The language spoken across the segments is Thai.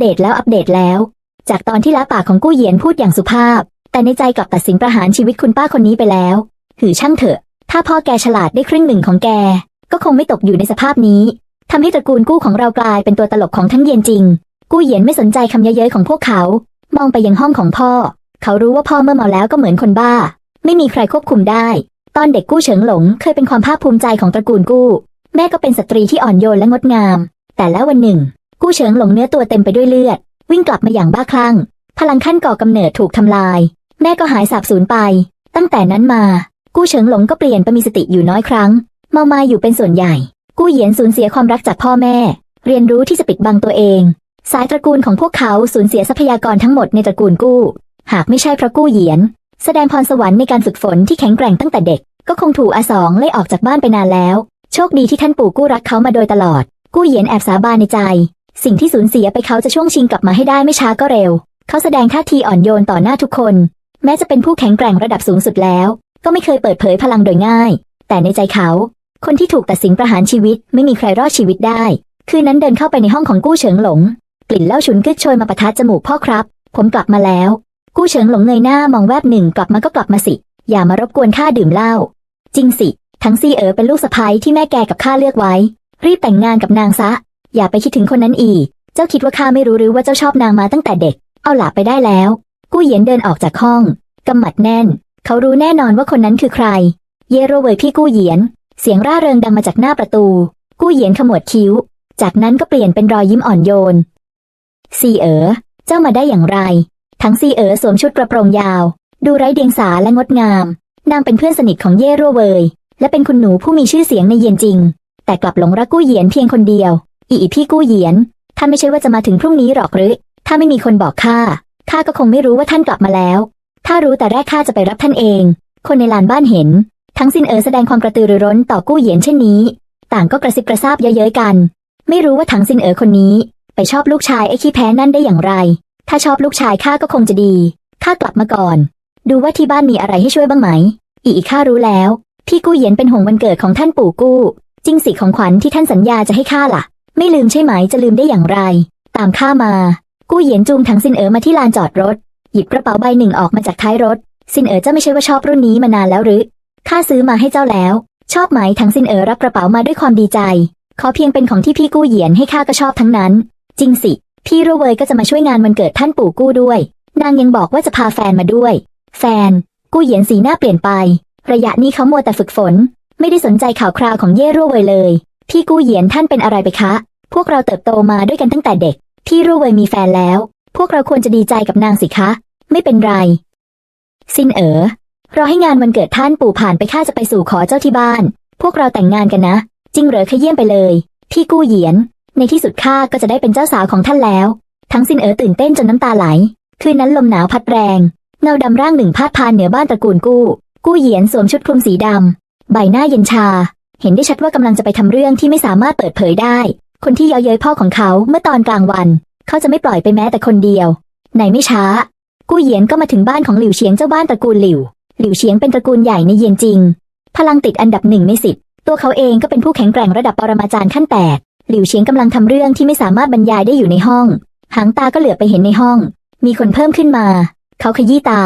เดตแล้วอัปเดตแล้ว จากตอนที่ละปากของกู้เหยียนพูดอย่างสุภาพ แต่ในใจกลับตัดสินประหารชีวิตคุณป้าคนนี้ไปแล้ว หือช่างเถอะ ถ้าพ่อแกฉลาดได้ครึ่งหนึ่งของแก ก็คงไม่ตกอยู่ในสภาพนี้ทำให้ตระกูลกู้ของเรากลายเป็นตัวตลกของทั้งเย็นจริง กู้เหยียนไม่สนใจคำเย้ยๆของพวกเขา มองไปยังห้องของพ่อ เขารู้ว่าพ่อเมื่อเมาแล้วก็เหมือนคนบ้า ไม่มีใครควบคุมได้ ตอนเด็กกู้เฉิงหลงเคยเป็นความภาคภูมิใจของตระกูลกู้ แม่ก็เป็นสตรีที่อ่อนโยนและงดงาม แต่แล้ววันหนึ่ง กู้เฉิงหลงเนื้อตัวเต็มไปด้วยเลือด วิ่งกลับมาอย่างบ้าคลั่ง พลังขั้นก่อกำเนิดถูกทำลาย แม่ก็หายสาบสูญไป ตั้งแต่นั้นมา กู้เฉิงหลงก็เปลี่ยนไปมีสติอยู่น้อยครั้ง เมามาอยู่เป็นส่วนใหญ่ กู้เหยียนสูญเสียความรักจากพ่อแม่ เรียนรู้ที่จะปิดบังตัวเอง สายตระกูลของพวกเขาสูญเสียทรัพยากรทั้งหมดในตระกูลกู้ หากไม่ใช่พระกู้เหยียน แสดงพรสวรรค์ในการฝึกฝนที่แข็งแกร่งตั้งแต่เด็ก ก็คงถูกอาสองไล่ออกจากบ้านไปนานแล้ว โชคดีที่ท่านปู่กู้รักเขามาโดยตลอด กู้เหยียนแอบสาบานในใจ สิ่งที่สูญเสียไปเขาจะช่วงชิงกลับมาให้ได้ไม่ช้าก็เร็ว เขาแสดงท่าทีอ่อนโยนต่อหน้าทุกคน แม้จะเป็นผู้แข็งแกร่งระดับสูงสุดแล้ว ก็ไม่เคยเปิดเผยพลังโดยง่าย แต่ในใจเขา คนที่ถูกตัดสินประหารชีวิตไม่มีใครรอดชีวิตได้ คืนนั้นเดินเข้าไปในห้องของกู้เฉิงหลง กลิ่นเหล้าฉุนกึกโชยมาปะทะจมูกพ่อครับ ผมกลับมาแล้ว กู้เฉิงหลงเงยหน้ามองแวบหนึ่งกลับมาก็กลับมาสิ อย่ามารบกวนข้าดื่มเหล้าจริงสิ ทั้งซีเอ๋อเป็นลูกสะใภ้ที่แม่แกกับข้าเลือกไว้ รีบแต่งงานกับนางซะ อย่าไปคิดถึงคนนั้นอีก เจ้าคิดว่าข้าไม่รู้หรือว่าเจ้าชอบนางมาตั้งแต่เด็ก เอาหล่ะไปได้แล้ว กู้เหยียนเดินออกจากห้อง กำหมัดแน่น เขารู้แน่นอนว่าคนนั้นคือใคร เยโรเวยพี่กู้เหยียน เสียงร่าเริงดังมาจากหน้าประตู กู้เหยียนขมวดคิ้ว จากนั้นก็เปลี่ยนเป็นรอยยิ้มอ่อนโยน ซีเอ๋อ เจ้ามาได้อย่างไร ทั้งซีเอ๋อสวมชุดกระโปรงยาว ดูไร้เดียงสาและงดงาม นางเป็นเพื่อนสนิทของเย่โรเวย และเป็นคุณหนูผู้มีชื่อเสียงในเยียนจริง แต่กลับหลงรักกู้เหยียนเพียงคนเดียว อีอีพี่กู้เหยียน ท่านไม่ใช่ว่าจะมาถึงพรุ่งนี้หรอกหรือ ถ้าไม่มีคนบอกข้า ข้าก็คงไม่รู้ว่าท่านกลับมาแล้ว ถ้ารู้แต่แรกข้าจะไปรับท่านเอง คนในลานบ้านเห็น ทั้งซินเอ๋อแสดงความกระตือรือร้นต่อกู้เหยียนเช่นนี้ ต่างก็กระซิบกระซาบเย้ยๆกัน ไม่รู้ว่าถังซินเอ๋อคนนี้ ไปชอบลูกชายไอ้ขี้แพ้นั่นได้อย่างไร ถ้าชอบลูกชายข้าก็คงจะดี ข้ากลับมาก่อน ดูว่าที่บ้านมีอะไรให้ช่วยบ้างไหม อีอีข้ารู้แล้ว พี่กู้เหยียนเป็นห่วงวันเกิดของท่านปู่กู้ จริงสิของขวัญที่ท่านสัญญาจะให้ข้าล่ะ ไม่ลืมใช่ไหมจะลืมได้อย่างไร ตามข้ามา กู้เหยียนจูงถังซินเอ๋อมาที่ลานจอดรถ หยิบกระเป๋าใบหนึ่งออกมาจากท้ายรถซินเอ๋อเจ้าไม่ใช่ว่าชอบรุ่นนี้มานานแล้วหรือข้าซื้อมาให้เจ้าแล้ว ชอบไหมถังซินเอ๋อรับกระเป๋ามาด้วยความดีใจ ขอเพียงเป็นของที่พี่กู้เหยียนให้ข้าก็ชอบทั้งนั้น จริงสิ พี่รู้เวยก็จะมาช่วยงานวันเกิดท่านปู่กู้ด้วย นางยังบอกว่าจะพาแฟนมาด้วย แฟน กู้เหยียนสีหน้าเปลี่ยนไป ระยะนี้เขามัวแต่ฝึกฝน ไม่ได้สนใจข่าวคราวของเย่รัวเวยเลย พี่กู้เหยียนท่านเป็นอะไรไปคะ พวกเราเติบโตมาด้วยกันตั้งแต่เด็ก พี่รั่วเวยมีแฟนแล้ว พวกเราควรจะดีใจกับนางสิคะ ไม่เป็นไร ซินเอ๋อรอให้งานวันเกิดท่านปู่ผ่านไปข้าจะไปสู่ขอเจ้าที่บ้าน พวกเราแต่งงานกันนะ จริงเหรอขยี่ยมไปเลย พี่กู้เหยียน ในที่สุดข้าก็จะได้เป็นเจ้าสาวของท่านแล้ว ทั้งซินเอ๋อตื่นเต้นจนน้ำตาไหล คืนนั้นลมหนาวพัดแรง เงาดำร่างหนึ่งพาดพานเหนือบ้านตระกูลกู้ กู้เหยียนสวมชุดคลุมสีดำใบหน้าเย็นชา เห็นได้ชัดว่ากำลังจะไปทำเรื่องที่ไม่สามารถเปิดเผยได้ คนที่เย้ยเย้ยพ่อของเขาเมื่อตอนกลางวัน เขาจะไม่ปล่อยไปแม้แต่คนเดียว ในไม่ช้า กู้เหยียนก็มาถึงบ้านของหลิวเฉียงเจ้าบ้านตระกูลหลิว หลิวเฉียงเป็นตระกูลใหญ่ในเยียนจริง พลังติดอันดับหนึ่งในสิบตัวเขาเองก็เป็นผู้แข็งแกร่งระดับปรมาจารย์ขั้นแปดหลิวเฉียงกำลังทำเรื่องที่ไม่สามารถบรรยายได้อยู่ในห้อง หางตาก็เหลือไปเห็นในห้อง มีคนเพิ่มขึ้นมา เขาขยี้ตา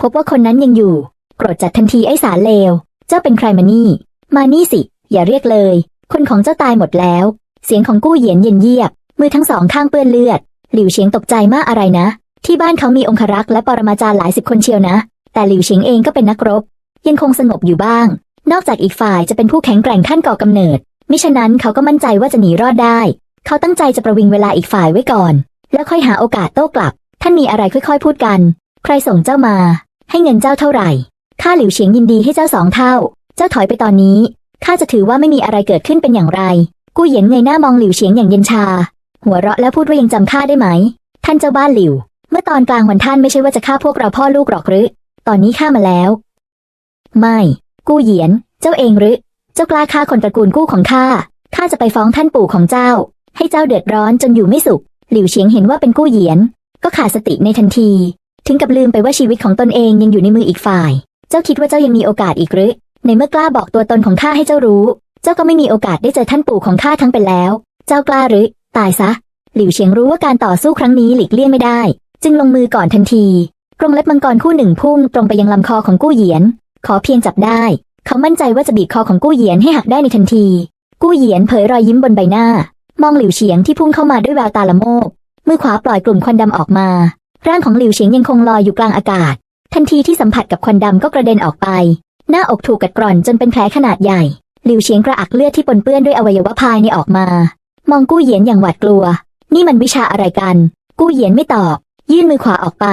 พบว่าคนนั้นยังอยู่ โกรธจัดทันทีไอ้สารเลว เจ้าเป็นใครมานี่ มานี่สิ อย่าเรียกเลย คนของเจ้าตายหมดแล้ว เสียงของกู้เหยียนเย็นเยียบ มือทั้งสองข้างเปื้อนเลือด หลิวเฉียงตกใจมากอะไรนะ ที่บ้านเขามีองครักษ์และปรมาจารย์หลายสิบคนเชียวนะ แต่หลิวเฉียงเองก็เป็นนักรบ ยังคงสงบอยู่บ้าง นอกจากอีกฝ่ายจะเป็นผู้แข็งแกร่งขั้นก่อกำเนิด มิฉะนั้นเขาก็มั่นใจว่าจะหนีรอดได้ เขาตั้งใจจะประวิงเวลาอีกฝ่ายไว้ก่อน แล้วค่อยหาโอกาสโต้กลับ ท่านมีอะไรค่อย ๆ พูดกัน ใครส่งเจ้ามา ให้เงินเจ้าเท่าไหร่ ข้าหลิวเฉียงยินดีให้เจ้าสองเท่า เจ้าถอยไปตอนนี้ข้าจะถือว่าไม่มีอะไรเกิดขึ้นเป็นอย่างไร กู้เหยียนเงยหน้ามองหลิวเฉียงอย่างเย็นชา หัวเราะแล้วพูดว่ายังจำข้าได้ไหม ท่านเจ้าบ้านหลิว เมื่อตอนกลางวันท่านไม่ใช่ว่าจะฆ่าพวกเราพ่อลูกหรอกหรือ ตอนนี้ข้ามาแล้ว ไม่ กู้เหยียน เจ้าเองหรือ เจ้ากล้าฆ่าคนตระกูลกู้ของข้า ข้าจะไปฟ้องท่านปู่ของเจ้า ให้เจ้าเดือดร้อนจนอยู่ไม่สุข หลิวเฉียงเห็นว่าเป็นกู้เหยียน ก็ขาดสติในทันที ถึงกับลืมไปว่าชีวิตของตนเองยังอยู่ในมืออีกฝ่าย เจ้าคิดว่าเจ้ายังมีโอกาสอีกหรือ ในเมื่อกล้าบอกตัวตนของข้าให้เจ้ารู้ จ้าก็ไม่มีโอกาสได้เจอท่านปู่ของข้าทั้งเป็นแล้ว เจ้ากล้าหรือ ตายซะหหลิวเฉียงรู้ว่าการต่อสู้ครั้งนี้หลีกเลี่ยงไม่ได้ จึงลงมือก่อนทันทีกรงเล็บมังกรคู่หนึ่งพุ่งตรงไปยังลำคอของกู้เหยียน ขอเพียงจับได้ เขามั่นใจว่าจะบีบคอของกู้เหยียนให้หักได้ในทันที กู้เหยียนเผยรอยยิ้มบนใบหน้า มองหลิวเฉียงที่พุ่งเข้ามาด้วยแววตาละโมบมือขวาปล่อยกลุ่มควันดำออกมา ร่างของหลิวเฉียงยังคงลอยอยู่กลางอากาศ ทันทีที่สัมผัสกับควันดำก็กระเด็นออกไป หน้าอกถูกกัดกร่อนจนเป็นแผลขนาดใหญ่ หลิวเฉียงกระอักเลือดที่ปนเปื้อนด้วยอวัยวะภายในออกมา มองกู้เหยียนอย่างหวาดกลัว นี่มันวิชาอะไรกัน กู้เหยียนไม่ตอบ ยื่นมือขวาออกไป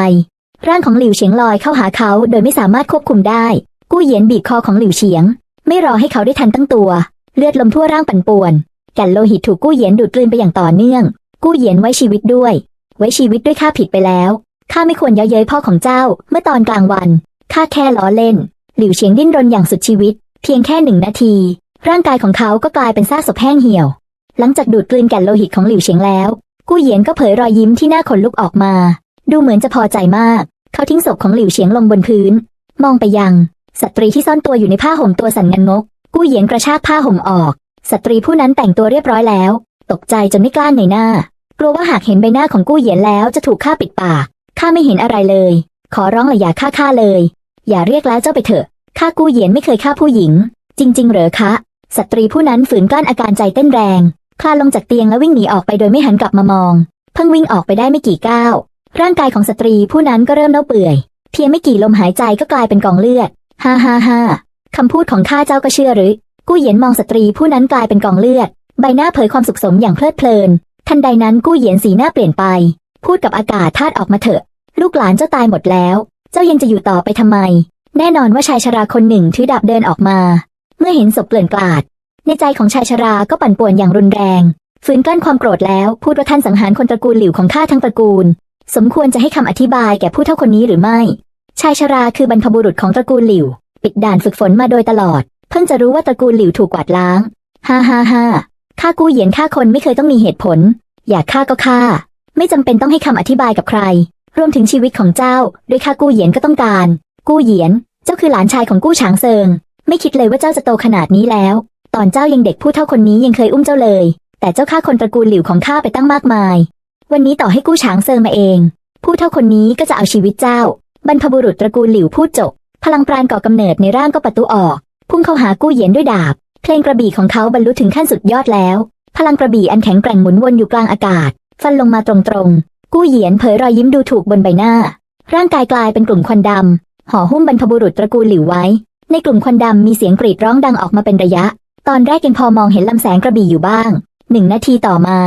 ร่างของหลิวเฉียงลอยเข้าหาเขาโดยไม่สามารถควบคุมได้ กู้เหยียนบีบคอของหลิวเฉียง ไม่รอให้เขาได้ทันตั้งตัว เลือดลมทั่วร่างปั่นป่วนแก่นโลหิตถูกกู้เหยียนดูดกลืนไปอย่างต่อเนื่อง กู้เหยียนไว้ชีวิตด้วย ไว้ชีวิตด้วยข้าผิดไปแล้วข้าไม่ควรเย้ยเย้ยพ่อของเจ้า เมื่อตอนกลางวันข้าแค่ล้อเล่น หลิวเฉียงดิ้นรนอย่างสุดชีวิต เพียงแค่หนึ่งนาที ร่างกายของเขาก็กลายเป็นซากศพแห้งเหี่ยว หลังจากดูดกลืนแก่นโลหิตของหลิวเฉียงแล้ว กู้เหยียนก็เผยรอยยิ้มที่หน่าขนลุกออกมา ดูเหมือนจะพอใจมาก เขาทิ้งศพของหลิวเฉียงลงบนพื้น มองไปยังสตรีที่ซ่อนตัวอยู่ในผ้าห่มตัวสั่นงันงก กู้เหยียนกระชากผ้าห่มออก สตรีผู้นั้นแต่งตัวเรียบร้อยแล้ว ตกใจจนไม่กล้าเงยหน้า กลัวว่าหากเห็นใบหน้าของกู้เหยียนแล้วจะถูกฆ่าปิดปาก ข้าไม่เห็นอะไรเลย ขอร้องเลยอย่าฆ่าข้าเลย อย่าเรียกแล้วเจ้าไปเถอะ ข้ากู้เหยียนไม่เคยฆ่าผู้หญิง จริง ๆ เหรอคะ สตรีผู้นั้นฝืนกลั้นอาการใจเต้นแรง คลานลงจากเตียงแล้ววิ่งหนีออกไปโดยไม่หันกลับมามอง เพิ่งวิ่งออกไปได้ไม่กี่ก้าว ร่างกายของสตรีผู้นั้นก็เริ่มเน่าเปื่อย เพียงไม่กี่ลมหายใจก็กลายเป็นกองเลือด ฮ่าฮ่าฮ่าคำพูดของข้าเจ้าก็เชื่อหรือ กู้เหยียนมองสตรีผู้นั้นกลายเป็นกองเลือด ใบหน้าเผยความสุขสมอย่างเพลิดเพลิน ทันใดนั้นกู้เหยียนสีหน้าเปลี่ยนไป พูดกับอากาศธาตุออกมาเถอะ ลูกหลานเจ้าตายหมดแล้ว เจ้ายังจะอยู่ต่อไปทำไม แน่นอนว่าชายชราคนหนึ่งถือดาบเดินออกมา มื่อเห็นศพเกลื่อนกลาด ในใจของชายชราก็ปั่นป่วนอย่างรุนแรงฝืนกลั้นความโกรธแล้วพูดว่าท่านสังหารคนตระกูลหลิวของข้าทั้งตระกูล สมควรจะให้คำอธิบายแก่ผู้เท่าคนนี้หรือไม่ ชายชราคือบรรพบุรุษของตระกูลหลิว ปิดด่านฝึกฝนมาโดยตลอด เพิ่งจะรู้ว่าตระกูลหลิวถูกกวาดล้างฮ่าฮ่าฮ่าข้ากู้เหยียนฆ่าคนไม่เคยต้องมีเหตุผล อยากฆ่าก็ฆ่า ไม่จำเป็นต้องให้คำอธิบายกับใคร รวมถึงชีวิตของเจ้า ด้วยข้ากู้เหยียนก็ต้องการ กู้เหยียน เจ้าคือหลานชายของกู้ฉางเซิง ไม่คิดเลยว่าเจ้าจะโตขนาดนี้แล้ว ตอนเจ้ายังเด็กผู้เท่าคนนี้ยังเคยอุ้มเจ้าเลย แต่เจ้าฆ่าคนตระกูลหลิวของข้าไปตั้งมากมาย วันนี้ต่อให้กู้ฉางเซิงมาเอง ผู้เท่าคนนี้ก็จะเอาชีวิตเจ้า บรรพบุรุษตระกูลหลิวพูดจบ พลังปราณก่อกำเนิดในร่างก็ประตูออก พุ่งเข้าหากู้เหยียนด้วยดาบ เพลงกระบี่ของเขาบรรลุถึงขั้นสุดยอดแล้ว พลังกระบี่อันแข็งแกร่งหมุนวนอยู่กลางอากาศ ฟันลงมาตรงๆ กู้เหยียนเผยรอยยิ้มดูถูกบนใบหน้า ร่างกายกลายเป็นกลุ่มควันดำห่อหุ้มบรรพบุรุษตระกูลหลิวไว้ ในกลุ่มควันดำมีเสียงกรีดร้องดังออกมาเป็นระยะ ตอนแรกยังพอมองเห็นลำแสงกระบี่อยู่บ้าง หนึ่งนาทีต่อมา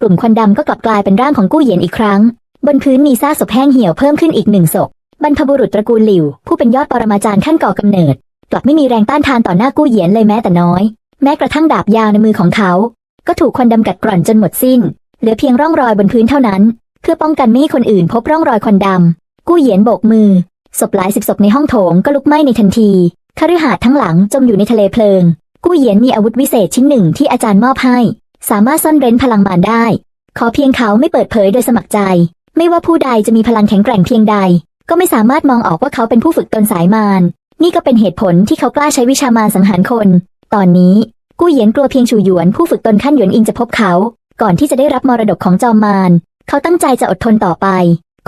กลุ่มควันดำก็กลับกลายเป็นร่างของกู้เหยียนอีกครั้ง บนพื้นมีซากศพแห้งเหี่ยวเพิ่มขึ้นอีกหนึ่งศพ บรรพบุรุษตระกูลหลิว ผู้เป็นยอดปรมาจารย์ขั้นก่อกำเนิด กลับไม่มีแรงต้านทานต่อหน้ากู้เหยียนเลยแม้แต่น้อย แม้กระทั่งดาบยาวในมือของเขา ก็ถูกควันดำกัดกร่อนจนหมดสิ้น เหลือเพียงร่องรอยบนพื้นเท่านั้น เพื่อป้องกันไม่ให้คนอื่นพบร่องรอยควันดำกู้เหยียนโบกมือศพหลายสิบศพในห้องโถงก็ลุกไหม้ในทันที คฤหาสน์ทั้งหลังจมอยู่ในทะเลเพลิง กู้เหยียนมีอาวุธวิเศษชิ้นหนึ่งที่อาจารย์มอบให้ สามารถซ่อนเร้นพลังมารได้ ขอเพียงเขาไม่เปิดเผยโดยสมัครใจ ไม่ว่าผู้ใดจะมีพลังแข็งแกร่งเพียงใด ก็ไม่สามารถมองออกว่าเขาเป็นผู้ฝึกตนสายมารนี่ก็เป็นเหตุผลที่เขากล้าใช้วิชามารสังหารคน ตอนนี้ กู้เหยียนกลัวเพียงชูหยวนผู้ฝึกตนขั้นหยวนอิงจะพบเขา ก่อนที่จะได้รับมรดกของจอมมารเขาตั้งใจจะอดทนต่อไป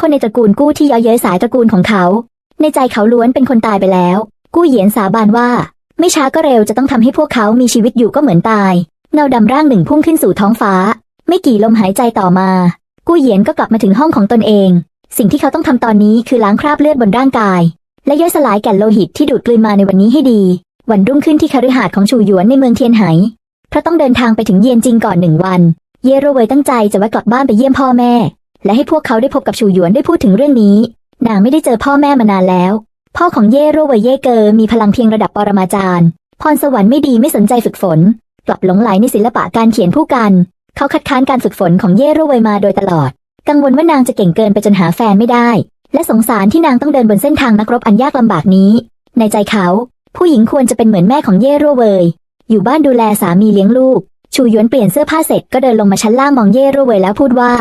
คนในตระกูลกู้ที่เย้อเย้ยสายตระกูลของเขา ในใจเขาล้วนเป็นคนตายไปแล้ว กู้เหยียนสาบานว่า ไม่ช้าก็เร็วจะต้องทำให้พวกเขามีชีวิตอยู่ก็เหมือนตาย เงาดำร่างหนึ่งพุ่งขึ้นสู่ท้องฟ้า ไม่กี่ลมหายใจต่อมา กู้เหยียนก็กลับมาถึงห้องของตนเอง สิ่งที่เขาต้องทำตอนนี้คือล้างคราบเลือดบนร่างกาย และย่อยสลายแก่นโลหิตที่ดูดกลืนมาในวันนี้ให้ดี วันรุ่งขึ้นที่คฤหาสน์ของชูหยวนในเมืองเทียนไหเพราะต้องเดินทางไปถึงเยียนจิงก่อนหนึ่งวัน เยโรเวยตั้งใจจะแวะกลับบ้านไปเยี่ยมพ่อแม่ และให้พวกเขาได้พบกับชูหยวนได้พูดถึงเรื่องนี้ นางไม่ได้เจอพ่อแม่มานานแล้ว พ่อของเย่โรเวยเย่เกอมีพลังเพียงระดับปรมาจารย์ พรสวรรค์ไม่ดีไม่สนใจฝึกฝน กลับหลงไหลในศิลปะการเขียนผู้กัน เขาคัดค้านการฝึกฝนของเย่โรเวยมาโดยตลอด กังวลว่านางจะเก่งเกินไปจนหาแฟนไม่ได้ และสงสารที่นางต้องเดินบนเส้นทางนักรบอันยากลำบากนี้ ในใจเขา ผู้หญิงควรจะเป็นเหมือนแม่ของเย่โรเวยอยู่บ้านดูแลสามีเลี้ยงลูก ชูยวนเปลี่ยนเสื้อผ้าเสร็จก็เดินลงมาชั้นล่างมองเย่โรเวยแล้วพูดว่า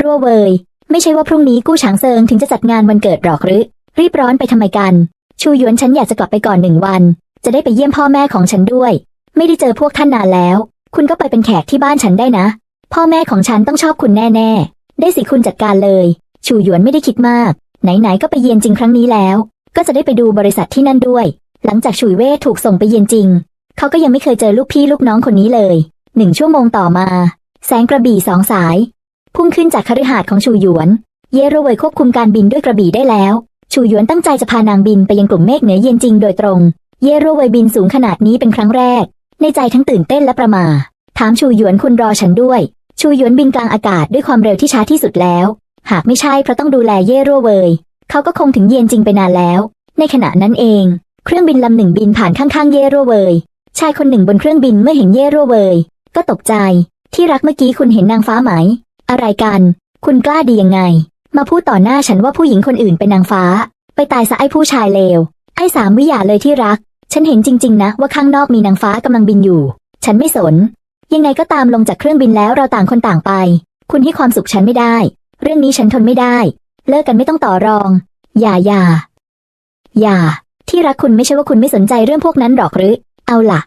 รัวเวยไม่ใช่ว่าพรุ่งนี้กู้ฉางเซิงถึงจะจัดงานวันเกิดหรอกหรือ รีบร้อนไปทำไมกัน ชูหยวนฉันอยากจะกลับไปก่อนหนึ่งวัน จะได้ไปเยี่ยมพ่อแม่ของฉันด้วย ไม่ได้เจอพวกท่านนานแล้ว คุณก็ไปเป็นแขกที่บ้านฉันได้นะ พ่อแม่ของฉันต้องชอบคุณแน่ๆ ได้สิคุณจัดการเลย ชูหยวนไม่ได้คิดมาก ไหนๆก็ไปเยียนจริงครั้งนี้แล้ว ก็จะได้ไปดูบริษัทที่นั่นด้วย หลังจากฉุยเว่ถูกส่งไปเยียนจริง เขาก็ยังไม่เคยเจอลูกพี่ลูกน้องคนนี้เลยหนึ่งชั่วโมงต่อมา แสงกระบี่สองสาย พุ่งขึ้นจากคฤหาสน์ของชูหยวน เยโรเวยควบคุมการบินด้วยกระบี่ได้แล้ว ชูหยวนตั้งใจจะพานางบินไปยังกลุ่มเมฆเหนือเยียนจริงโดยตรง เย่โรเวยบินสูงขนาดนี้เป็นครั้งแรก ในใจทั้งตื่นเต้นและประหมา ถามชูหยวนคุณรอฉันด้วย ชูหยวนบินกลางอากาศด้วยความเร็วที่ช้าที่สุดแล้ว หากไม่ใช่เพราะต้องดูแลเย่โรเวยเขาก็คงถึงเยียนจริงไปนานแล้ว ในขณะนั้นเอง เครื่องบินลำหนึ่งบินผ่านข้างๆเย่โรเวยชายคนหนึ่งบนเครื่องบินเมื่อเห็นเย่โรเวยก็ตกใจ ที่รักเมื่อกี้คุณเห็นนางฟ้าไหม อะไรกัน คุณกล้าดียังไง มาพูดต่อหน้าฉันว่าผู้หญิงคนอื่นเป็นนางฟ้า ไปตายซะไอ้ผู้ชายเลว ไอ้สามวิหยาเลยที่รัก ฉันเห็นจริง ๆ นะว่าข้างนอกมีนางฟ้ากำลังบินอยู่ ฉันไม่สน ยังไงก็ตามลงจากเครื่องบินแล้วเราต่างคนต่างไป คุณให้ความสุขฉันไม่ได้ เรื่องนี้ฉันทนไม่ได้ เลิกกันไม่ต้องต่อรอง อย่าอย่าอย่า ที่รักคุณไม่ใช่ว่าคุณไม่สนใจเรื่องพวกนั้นหรอกหรือ เอาล่ะ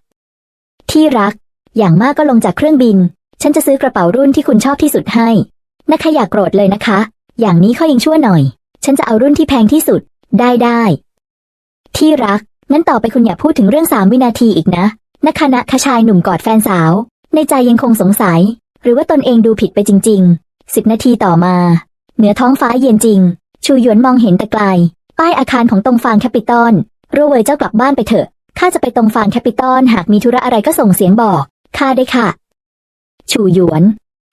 ที่รัก อย่างมากก็ลงจากเครื่องบิน ฉันจะซื้อกระเป๋ารุ่นที่คุณชอบที่สุดให้ นะคะอย่ากโกรธเลยนะคะ อย่างนี้ข้อยิงชั่วหน่อย ฉันจะเอารุ่นที่แพงที่สุด ได้ได้ ที่รัก งั้นต่อไปคุณอย่าพูดถึงเรื่องสามวินาทีอีกนะนะคะนะคชายหนุ่มกอดแฟนสาว ในใจยังคงสงสัย หรือว่าตนเองดูผิดไปจริงๆสิบนาทีต่อมา เหนือท้องฟ้าเย็นจริง ชูหยวนมองเห็นแต่ไกล ป้ายอาคารของตรงฟางแคปิตอลรู้เวยเจ้ากลับบ้านไปเถอะข้าจะไปตรงฟางแคปิตอลหากมีธุระอะไรก็ส่งเสียงบอกข้าได้ค่ะ ชูหยวน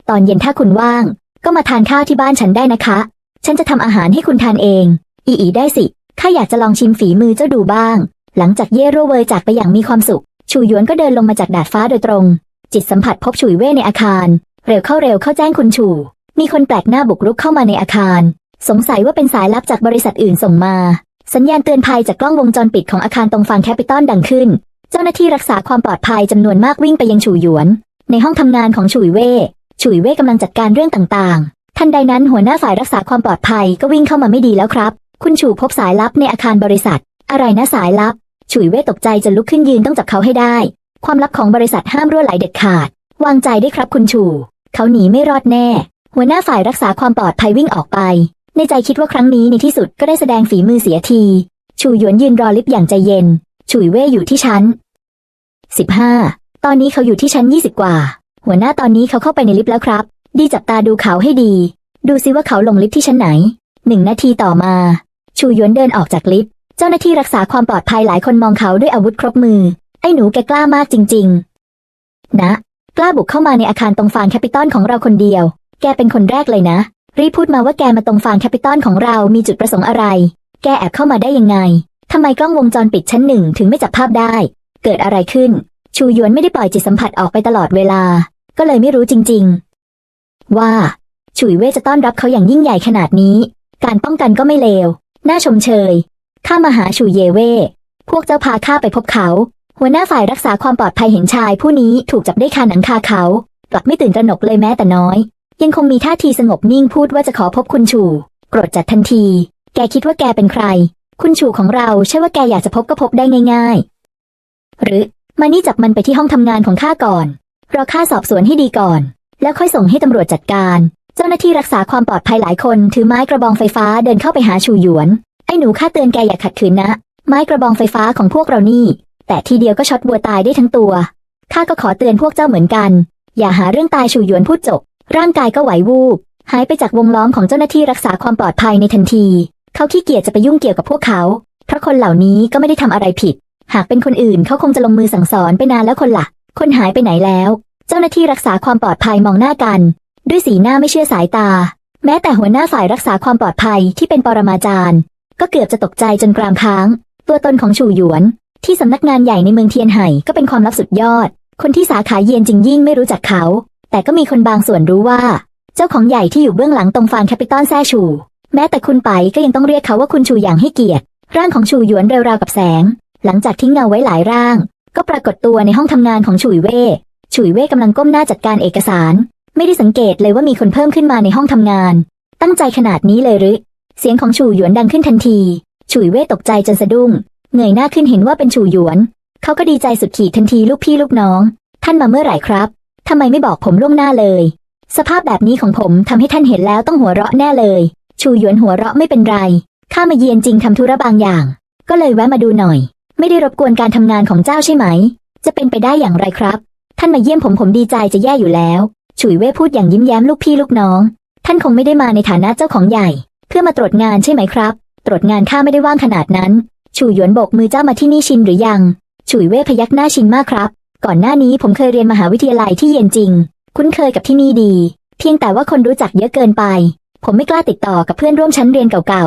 ตอนเย็นถ้าคุณว่าง ก็มาทานข้าวที่บ้านฉันได้นะคะ ฉันจะทำอาหารให้คุณทานเอง อีอีได้สิ ข้าอยากจะลองชิมฝีมือเจ้าดูบ้าง หลังจากเย่โรเวยจากไปอย่างมีความสุข ชูหยวนก็เดินลงมาจากดาดฟ้าโดยตรง จิตสัมผัสพบฉุยเว่ในอาคาร เร็วเข้าเร็วเข้าแจ้งคุณชู มีคนแปลกหน้าบุกรุกเข้ามาในอาคาร สงสัยว่าเป็นสายลับจากบริษัทอื่นส่งมา สัญญาณเตือนภัยจากกล้องวงจรปิดของอาคารตรงฟางแคปิตอลดังขึ้น เจ้าหน้าที่รักษาความปลอดภัยจำนวนมากวิ่งไปยังฉูหยวน ในห้องทำงานของฉุยเว่ ฉุยเว่กำลังจัดการเรื่องต่างๆ ทันใดนั้นหัวหน้าฝ่ายรักษาความปลอดภัยก็วิ่งเข้ามาไม่ดีแล้วครับ คุณฉูพบสายลับในอาคารบริษัท อะไรนะสายลับ ฉุยเว่ตกใจจนลุกขึ้นยืนต้องจับเขาให้ได้ ความลับของบริษัทห้ามรั่วไหลเด็ดขาด วางใจได้ครับคุณฉูเขาหนีไม่รอดแน่ หัวหน้าฝ่ายรักษาความปลอดภัยวิ่งออกไป ในใจคิดว่าครั้งนี้ในที่สุดก็ได้แสดงฝีมือเสียที ชูหยวนยืนรอลิฟต์อย่างใจเย็น ฉุยเว่อยู่ที่ชั้น15 ตอนนี้เขาอยู่ที่ชั้น 20 กว่า หัวหน้าตอนนี้เขาเข้าไปในลิฟต์แล้วครับ ดีจับตาดูเขาให้ดี ดูซิว่าเขาลงลิฟต์ที่ชั้นไหน หนึ่งนาทีต่อมา ชูยวนเดินออกจากลิฟต์ เจ้าหน้าที่รักษาความปลอดภัยหลายคนมองเขาด้วยอาวุธครบมือ ไอ้หนูแกกล้ามากจริง ๆ นะ กล้าบุกเข้ามาในอาคารตรงฟางแคปิตอลของเราคนเดียว แกเป็นคนแรกเลยนะ รีบพูดมาว่าแกมาตรงฟางแคปิตอลของเรามีจุดประสงค์อะไร แกแอบเข้ามาได้ยังไงทำไมกล้องวงจรปิดชั้นหนึ่งถึงไม่จับภาพได้ เกิดอะไรขึ้น ชูยวนไม่ได้ปล่อยจิตสัมผัสออกไปตลอดเวลา ก็เลยไม่รู้จริง ๆ ว่า ฉุยเว่จะต้อนรับเขาอย่างยิ่งใหญ่ขนาดนี้ การป้องกันก็ไม่เลว น่าชมเชย ข้ามาหาชูเยเว่พวกเจ้าพาข้าไปพบเขา หัวหน้าฝ่ายรักษาความปลอดภัยเห็นชายผู้นี้ถูกจับได้คาหนังคาเขา กลับไม่ตื่นตระหนกเลยแม้แต่น้อย ยังคงมีท่าทีสงบนิ่งพูดว่าจะขอพบคุณชูโกรธจัดทันที แกคิดว่าแกเป็นใคร คุณชูของเราใช่ว่าแกอยากจะพบก็พบได้ง่าย ๆ หรือ มานี่จับมันไปที่ห้องทำงานของข้าก่อน รอข้าสอบสวนให้ดีก่อน แล้วค่อยส่งให้ตำรวจจัดการ เจ้าหน้าที่รักษาความปลอดภัยหลายคนถือไม้กระบองไฟฟ้าเดินเข้าไปหาชูหยวน ไอ้หนูข้าเตือนแกอย่าขัดขืนนะ ไม้กระบองไฟฟ้าของพวกเรานี่ แต่ทีเดียวก็ช็อตบัวตายได้ทั้งตัว ข้าก็ขอเตือนพวกเจ้าเหมือนกัน อย่าหาเรื่องตายชูหยวนพูดจบ ร่างกายก็ไหววูบ หายไปจากวงล้อมของเจ้าหน้าที่รักษาความปลอดภัยในทันที เขาขี้เกียจจะไปยุ่งเกี่ยวกับพวกเขา เพราะคนเหล่านี้ก็ไม่ได้ทำอะไรผิด หากเป็นคนอื่นเขาคงจะลงมือสั่งสอนไปนานแล้วคนละ่ะ คนหายไปไหนแล้ว เจ้าหน้าที่รักษาความปลอดภัยมองหน้ากัน ด้วยสีหน้าไม่เชื่อสายตา แม้แต่หัวหน้าฝ่ายรักษาความปลอดภัยที่เป็นปรมาจารย์ ก็เกือบจะตกใจจนกรามค้าง ตัวตนของชูหยวน ที่สำนักงานใหญ่ในเมืองเทียนไห่ก็เป็นความลับสุดยอด คนที่สาขาเยียนจริงยิ่งไม่รู้จักเขา แต่ก็มีคนบางส่วนรู้ว่า เจ้าของใหญ่ที่อยู่เบื้องหลังตรงฟานแคปิตอลแซ่ชู แม้แต่คุณไปก็ยังต้องเรียกเขาว่าคุณชูอย่างให้เกียรติร่างของชูหยวนเร็วราวกับแสง หลังจากทิ้งเงาไว้หลายร่าง ก็ปรากฏตัวในห้องทำงานของฉุยเว่ฉุยเว่กำลังก้มหน้าจัดการเอกสาร ไม่ได้สังเกตเลยว่ามีคนเพิ่มขึ้นมาในห้องทำงาน ตั้งใจขนาดนี้เลยหรือ เสียงของฉูหยวนดังขึ้นทันที ฉุยเว่ตกใจจนสะดุ้ง เงยหน้าขึ้นเห็นว่าเป็นฉูหยวน เขาก็ดีใจสุดขีดทันทีลูกพี่ลูกน้อง ท่านมาเมื่อไหร่ครับทำไมไม่บอกผมล่วงหน้าเลย สภาพแบบนี้ของผมทำให้ท่านเห็นแล้วต้องหัวเราะแน่เลย ชูหยวนหัวเราะไม่เป็นไร ข้ามาเยียนจริงทำธุระบางอย่าง ก็เลยแวะมาดูหน่อย ไม่ได้รบกวนการทำงานของเจ้าใช่ไหม จะเป็นไปได้อย่างไรครับ ท่านมาเยี่ยมผมผมดีใจจะแย่อยู่แล้ว ฉุยเว่พูดอย่างยิ้มแย้มลูกพี่ลูกน้อง ท่านคงไม่ได้มาในฐานะเจ้าของใหญ่ เพื่อมาตรวจงานใช่ไหมครับ ตรวจงานข้าไม่ได้ว่างขนาดนั้นฉูหยวนโบกมือเจ้ามาที่นี่ชินหรือยัง ฉุยเว่พยักหน้าชินมากครับ ก่อนหน้านี้ผมเคยเรียนมหาวิทยาลัยที่เย็นจริง คุ้นเคยกับที่นี่ดี เพียงแต่ว่าคนรู้จักเยอะเกินไป ผมไม่กล้าติดต่อกับเพื่อนร่วมชั้นเรียนเก่า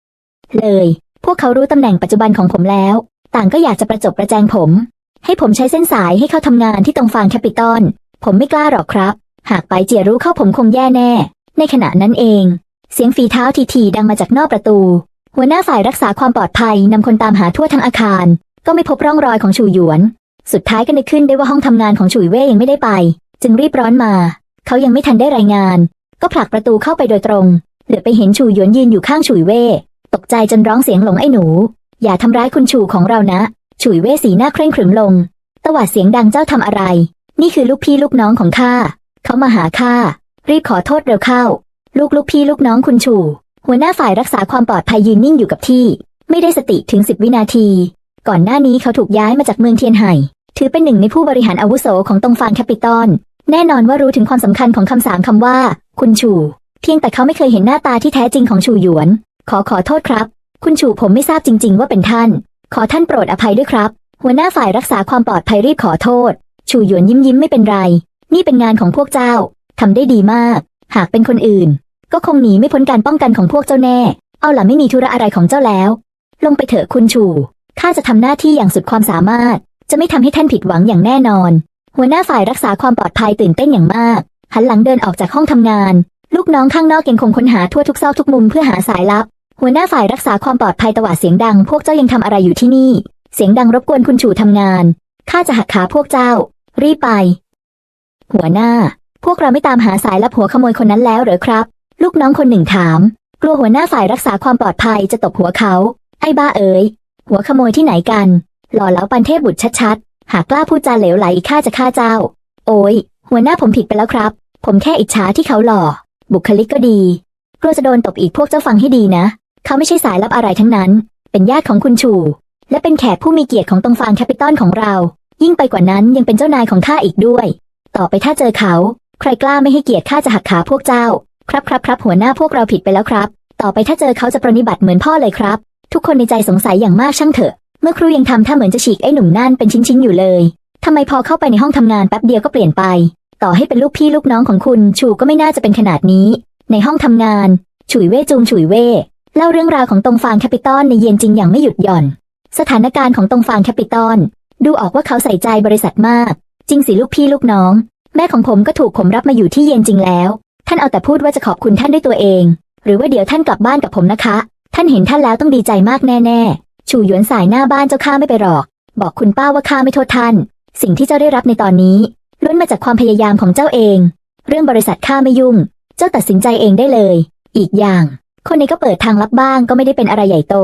ๆเลย พวกเขารู้ตำแหน่งปัจจุบันของผมแล้ว ต่างก็อยากจะประจบประแจงผม ให้ผมใช้เส้นสายให้เข้าทำงานที่ตรงฟางแคปิตอลผมไม่กล้าหรอกครับ หากไปเจียรู้เข้าผมคงแย่แน่ ในขณะนั้นเอง เสียงฝีเท้าทีๆดังมาจากนอกประตู หัวหน้าฝ่ายรักษาความปลอดภัยนำคนตามหาทั่วทั้งอาคาร ก็ไม่พบร่องรอยของฉูหยวน สุดท้ายก็นึกขึ้นได้ว่าห้องทำงานของฉุยเว่ยังไม่ได้ไป จึงรีบร้อนมา เขายังไม่ทันได้รายงาน ก็ผลักประตูเข้าไปโดยตรงเหลือไปเห็นฉูหยวนยืนอยู่ข้างฉุยเว่ตกใจจนร้องเสียงหลงไอ้หนู อย่าทำร้ายคุณฉูของเรานะ ฉุยเว่สีหน้าเคร่งขรึมลง ตวาดเสียงดังเจ้าทำอะไร นี่คือลูกพี่ลูกน้องของข้า เขามาหาข้า รีบขอโทษเร็วเข้า ลูกลูกพี่ลูกน้องคุณฉูหัวหน้าฝ่ายรักษาความปลอดภัยยืนนิ่งอยู่กับที่ ไม่ได้สติถึงสิบวินาที ก่อนหน้านี้เขาถูกย้ายมาจากเมืองเทียนไห่ ถือเป็นหนึ่งในผู้บริหารอาวุโสของตงฟางแคปิตอลแน่นอนว่ารู้ถึงความสำคัญของคำสามคำว่า คุณชู เพียงแต่เขาไม่เคยเห็นหน้าตาที่แท้จริงของชูหยวน ขอขอโทษครับ คุณชูผมไม่ทราบจริง ๆ ว่าเป็นท่าน ขอท่านโปรดอภัยด้วยครับ หัวหน้าฝ่ายรักษาความปลอดภัยรีบขอโทษ ชูหยวนยิ้มยิ้มไม่เป็นไร นี่เป็นงานของพวกเจ้าทำได้ดีมาก หากเป็นคนอื่น ก็คงหนีไม่พ้นการป้องกันของพวกเจ้าแน่ เอาล่ะไม่มีธุระอะไรของเจ้าแล้ว ลงไปเถอะคุณชูข้าจะทำหน้าที่อย่างสุดความสามารถ จะไม่ทำให้ท่านผิดหวังอย่างแน่นอน หัวหน้าฝ่ายรักษาความปลอดภัยตื่นเต้นอย่างมาก หันหลังเดินออกจากห้องทำงาน ลูกน้องข้างนอกยังคงค้นหาทั่วทุกซอกทุกมุมเพื่อหาสายลับ หัวหน้าฝ่ายรักษาความปลอดภัยตวาดเสียงดัง พวกเจ้ายังทำอะไรอยู่ที่นี่ เสียงดังรบกวนคุณชูทำงาน ข้าจะหักขาพวกเจ้า รีบไป หัวหน้า พวกเราไม่ตามหาสายลับหัวขโมยคนนั้นแล้วเหรอครับ ลูกน้องคนหนึ่งถาม กลัวหัวหน้าฝ่ายรักษาความปลอดภัยจะตบหัวเขา ไอ้บ้าเอ๋ย หัวขโมยที่ไหนกัน หล่อแล้วปันเทพบุตรชัดๆ หากกล้าพูดจาเหลวไหลข้าจะฆ่าเจ้า โอ้ย หัวหน้าผมผิดไปแล้วครับ ผมแค่อิจฉาที่เขาหล่อ บุคลิกก็ดี กลัวจะโดนตบอีกพวกเจ้าฟังให้ดีนะ เขาไม่ใช่สายลับอะไรทั้งนั้น เป็นญาติของคุณชู และเป็นแขกผู้มีเกียรติของตรงฟางแคปิตอลของเรา ยิ่งไปกว่านั้นยังเป็นเจ้านายของข้าอีกด้วย ต่อไปถ้าเจอเขา ใครกล้าไม่ให้เกียรติข้าจะหักขาพวกเจ้า ครับครับครับหัวหน้าพวกเราผิดไปแล้วครับ ต่อไปถ้าเจอเขาจะปรนิบัติเหมือนพ่อเลยครับ ทุกคนในใจสงสัยอย่างมากช่างเถอะ เมื่อครูยังทำท่าเหมือนจะฉีกไอ้หนุ่มนั่นเป็นชิ้นๆอยู่เลยทำไมพอเข้าไปในห้องทำงานแป๊บเดียวก็เปลี่ยนไป ต่อให้เป็นลูกพี่ลูกน้องของคุณ ชูก็ไม่น่าจะเป็นขนาดนี้ ในห้องทำงาน ฉุยเว่จูงฉุยเว่ เล่าเรื่องราวของตรงฟางแคปิตอลในเย็นจริงอย่างไม่หยุดหย่อน สถานการณ์ของตรงฟางแคปิตอลดูออกว่าเขาใส่ใจบริษัทมาก จริงสิลูกพี่ลูกน้อง แม่ของผมก็ถูกผมรับมาอยู่ที่เย็นจริงแล้ว ท่านเอาแต่พูดว่าจะขอบคุณท่านด้วยตัวเอง หรือว่าเดี๋ยวท่านกลับบ้านกับผมนะคะ ท่านเห็นท่านแล้วต้องดีใจมากแน่ๆชูหยวนสายหน้าบ้านเจ้าข้าไม่ไปหรอก บอกคุณป้าว่าข้าไม่โทษท่าน สิ่งที่เจ้าได้รับในตอนนี้ล้วนมาจากความพยายามของเจ้าเอง เรื่องบริษัทข้าไม่ยุ่ง เจ้าตัดสินใจเองได้เลย อีกอย่าง คนนี้ก็เปิดทางลับบ้างก็ไม่ได้เป็นอะไรใหญ่โต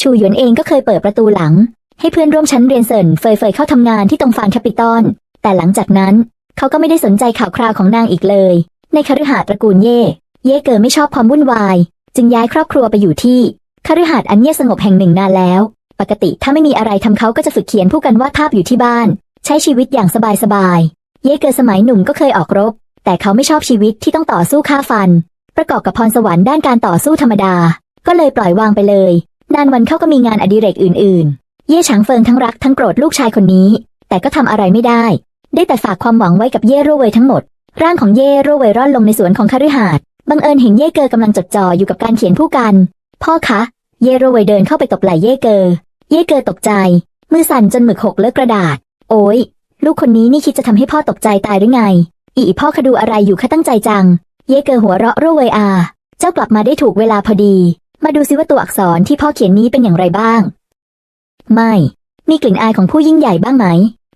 ชูหยวนเองก็เคยเปิดประตูหลัง ให้เพื่อนร่วมชั้นเรียนเซินเฟยเฟยเข้าทำงานที่ตรงฟางแคปิตอลแต่หลังจากนั้น เขาก็ไม่ได้สนใจข่าวคราวของนางอีกเลย ในคฤหาสน์ตระกูลเย่ เย่เกิดไม่ชอบความวุ่นวาย จึงย้ายครอบครัวไปอยู่ที่คฤหาสน์อันเงียบสงบแห่งหนึ่งนานแล้ว ปกติถ้าไม่มีอะไรทำเขาก็จะฝึกเขียนผู้กันวาดภาพอยู่ที่บ้าน ใช้ชีวิตอย่างสบายๆ เย่เกิดสมัยหนุ่มก็เคยออกรบ แต่เขาไม่ชอบชีวิตที่ต้องต่อสู้ฆ่าฟัน ประกอบกับพรสวรรค์ด้านการต่อสู้ธรรมดา ก็เลยปล่อยวางไปเลย นานวันเขาก็มีงานอดิเรกอื่น ๆ เย่ฉางเฟิงทั้งรักทั้งโกรธลูกชายคนนี้ แต่ก็ทำอะไรไม่ได้ ได้แต่ฝากความหวังไว้กับเย่รั่วเวยทั้งหมด ร่างของเย่รั่วเวยร่อนลงในสวนของคฤหาสน์บังเอิญเห็นเย่เกอกำลังจดจ่ออยู่กับการเขียนผู้กัน พ่อคะ เย่รั่วเวยเดินเข้าไปตบไหล่เย่เกอ เย่เกอตกใจ มือสั่นจนหมึกหกเลิกกระดาษ โอ้ยลูกคนนี้นี่คิดจะทำให้พ่อตกใจตายหรือไงอีอีพ่อคดูอะไรอยู่คะตั้งใจจัง เย่เกอหัวเราะร่วเวยอา เจ้ากลับมาได้ถูกเวลาพอดี มาดูซิว่าตัวอักษรที่พ่อเขียนนี้เป็นอย่างไรบ้าง ไม่ มีกลิ่นอายของผู้ยิ่งใหญ่บ้างไหม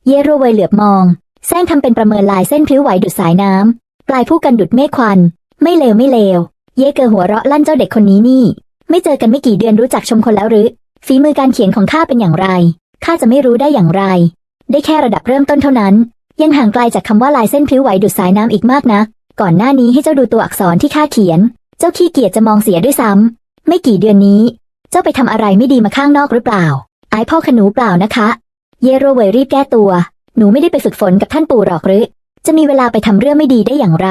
เย่ร่วเวยเหลือบมองแซงทำเป็นประเมินลายเส้นพลิ้วไหวดุดสายน้ำปลายผู้กันดุดเมฆควัน ไม่เลวไม่เลว เย่เกอหัวเราะลั่นเจ้าเด็กคนนี้นี่ ไม่เจอกันไม่กี่เดือนรู้จักชมคนแล้วหรือ ฝีมือการเขียนของข้าเป็นอย่างไร ข้าจะไม่รู้ได้อย่างไร ได้แค่ระดับเริ่มต้นเท่านั้น ยังห่างไกลจากคำว่าลายเส้นพลิ้วไหวดุดสายน้ำอีกมากนะ ก่อนหน้านี้ให้เจ้าดูตัวอักษรที่ข้าเขียน เจ้าขี้เกียจจะมองเสียด้วยซ้ำไม่กี่เดือนนี้ เจ้าไปทำอะไรไม่ดีมาข้างนอกหรือเปล่าไอ้พ่อขนูเปล่านะคะ เยโรเวยรีบแก้ตัว หนูไม่ได้ไปฝึกฝนกับท่านปู่หรอกหรือ จะมีเวลาไปทำเรื่องไม่ดีได้อย่างไร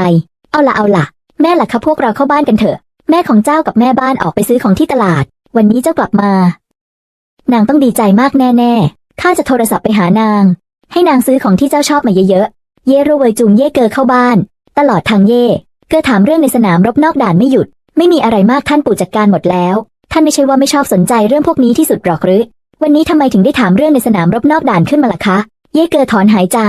เอาละเอาละแม่ล่ะคะพวกเราเข้าบ้านกันเถอะ แม่ของเจ้ากับแม่บ้านออกไปซื้อของที่ตลาด วันนี้เจ้ากลับมา นางต้องดีใจมากแน่ๆข้าจะโทรศัพท์ไปหานาง ให้นางซื้อของที่เจ้าชอบมาเยอะๆ เยโรเวยจูงเย่เกอเข้าบ้าน ตลอดทางเย่เกอถามเรื่องในสนามรบนอกด่านไม่หยุด ไม่มีอะไรมากท่านปู่จัดการหมดแล้ว ท่านไม่ใช่ว่าไม่ชอบสนใจเรื่องพวกนี้ที่สุดหรอกหรือ วันนี้ทำไมถึงได้ถามเรื่องในสนามรบนอกด่านขึ้นมาล่ะคะ เย่เกอถอนหายใจ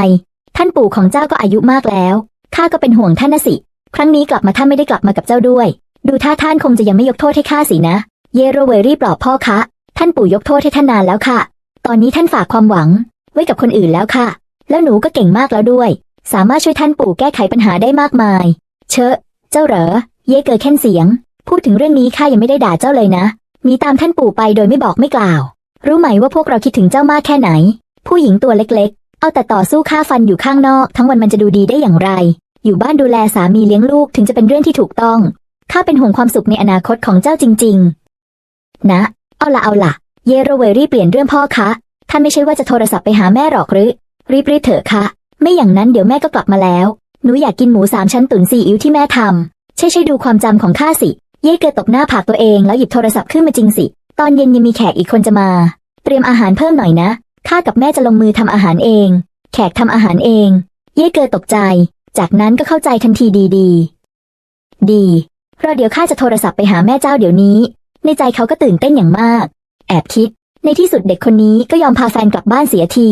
ท่านปู่ของเจ้าก็อายุมากแล้วข้าก็เป็นห่วงท่านนะสิ ครั้งนี้กลับมาท่านไม่ได้กลับมากับเจ้าด้วย ดูท่าท่านคงจะยังไม่ยกโทษให้ข้าสินะ เยโรเวรี่ปลอบพ่อคะ ท่านปู่ยกโทษให้ท่านนานแล้วค่ะ ตอนนี้ท่านฝากความหวัง ไว้กับคนอื่นแล้วค่ะ แล้วหนูก็เก่งมากแล้วด้วย สามารถช่วยท่านปู่แก้ไขปัญหาได้มากมาย เชอะ เจ้าเหรอ เย่เกิดแค่นเสียง พูดถึงเรื่องนี้ข้ายังไม่ได้ด่าเจ้าเลยนะหนีตามท่านปู่ไปโดยไม่บอกไม่กล่าว รู้ไหมว่าพวกเราคิดถึงเจ้ามากแค่ไหน ผู้หญิงตัวเล็กๆ เอาแต่ต่อสู้ฆ่าฟันอยู่ข้างนอก ทั้งวันมันจะดูดีได้อย่างไร อยู่บ้านดูแลสามีเลี้ยงลูกถึงจะเป็นเรื่องที่ถูกต้อง ข้าเป็นห่วงความสุขในอนาคตของเจ้าจริง ๆ นะ เอาละเอาละเยโรเวรี่เปลี่ยนเรื่องพ่อคะ ท่านไม่ใช่ว่าจะโทรศัพท์ไปหาแม่หรอกหรือ รีบรีบเถอะคะ ไม่อย่างนั้นเดี๋ยวแม่ก็กลับมาแล้ว หนูอยากกินหมูสามชั้นตุ๋นซีอิ๊วที่แม่ทำใช่ใช่ดูความจำของข้าสิ เย่เกิดตบหน้าผากตัวเองแล้วหยิบโทรศัพท์ขึ้นมาจริงสิ ตอนเย็นยังมีแขกอีกคนจะมา เตรียมอาหารเพิ่มหน่อยนะ ข้ากับแม่จะลงมือทำอาหารเอง แขกทำอาหารเอง เย่เกิดตกใจ จากนั้นก็เข้าใจทันทีดีดี ดีรอเดี๋ยวข้าจะโทรศัพท์ไปหาแม่เจ้าเดี๋ยวนี้ ในใจเขาก็ตื่นเต้นอย่างมาก แอบคิด ในที่สุดเด็กคนนี้ก็ยอมพาแฟนกลับบ้านเสียที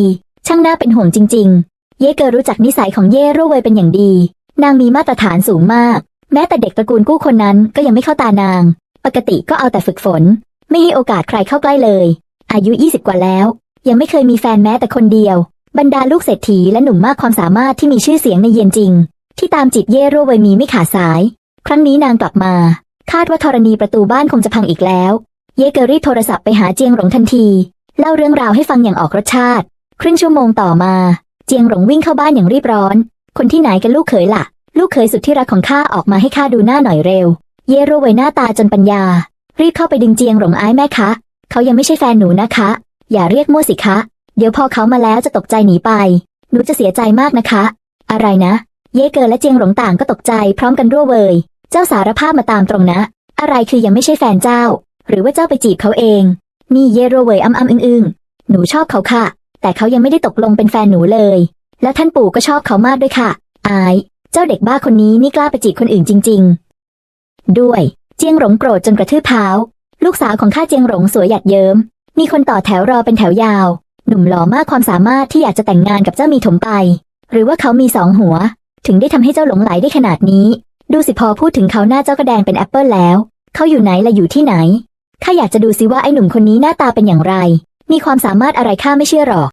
ช่างน่าเป็นห่วงจริง ๆ เย่เกอรู้จักนิสัยของเย่รู้เวยเป็นอย่างดี นางมีมาตรฐานสูงมาก แม้แต่เด็กตระกูลกู้คนนั้นก็ยังไม่เข้าตานาง ปกติก็เอาแต่ฝึกฝน ไม่ให้โอกาสใครเข้าใกล้เลย อายุ 20 กว่าแล้ว ยังไม่เคยมีแฟนแม้แต่คนเดียว บรรดาลูกเศรษฐีและหนุ่มมากความสามารถที่มีชื่อเสียงในเย็นจริง ที่ตามจีบเย่รั่วไวยมีไม่ขาดสาย ครั้งนี้นางกลับมา คาดว่าธรณีประตูบ้านคงจะพังอีกแล้ว เย่เกอรีบโทรศัพท์ไปหาเจียงหลงทันทีเล่าเรื่องราวให้ฟังอย่างออกรสชาติ ครึ่งชั่วโมงต่อมา เจียงหลงวิ่งเข้าบ้านอย่างรีบร้อน คนที่ไหนกันลูกเขยล่ะ ลูกเขยสุดที่รักของข้าออกมาให้ข้าดูหน้าหน่อยเร็ว เย่รัวไวยหน้าตาจนปัญญา รีบเข้าไปดึงเจียงหลงอ้ายแม่คะ เขายังไม่ใช่แฟนหนูนะคะ อย่าเรียกมั่วสิคะ เดี๋ยวพอเขามาแล้วจะตกใจหนีไป หนูจะเสียใจมากนะคะ อะไรนะ เย่เกินและเจียงหลงต่างก็ตกใจพร้อมกันรั่วเวยเจ้าสารภาพมาตามตรงนะ อะไรคือยังไม่ใช่แฟนเจ้า หรือว่าเจ้าไปจีบเขาเอง นี่เย่รัวเวยอ้ำอ้ำอึ้งอึ้งหนูชอบเขาค่ะ แต่เขายังไม่ได้ตกลงเป็นแฟนหนูเลย แล้วท่านปู่ก็ชอบเขามากด้วยค่ะ อาย เจ้าเด็กบ้าคนนี้นี่กล้าไปจีบคนอื่นจริง ๆ ด้วย เจียงหลงโกรธจนกระทืบเท้า ลูกสาวของข้าเจียงหลงสวยหยัดเยิ้ม มีคนต่อแถวรอเป็นแถวยาว หนุ่มหล่อมากความสามารถที่อยากจะแต่งงานกับเจ้ามีถมไป หรือว่าเขามีสองหัว ถึงได้ทำให้เจ้าหลงไหลได้ขนาดนี้ ดูสิพอพูดถึงเขาหน้าเจ้าก็แดงเป็นแอปเปิลแล้ว เขาอยู่ไหนละอยู่ที่ไหนข้าอยากจะดูสิว่าไอ้หนุ่มคนนี้หน้าตาเป็นอย่างไร มีความสามารถอะไรข้าไม่เชื่อหรอก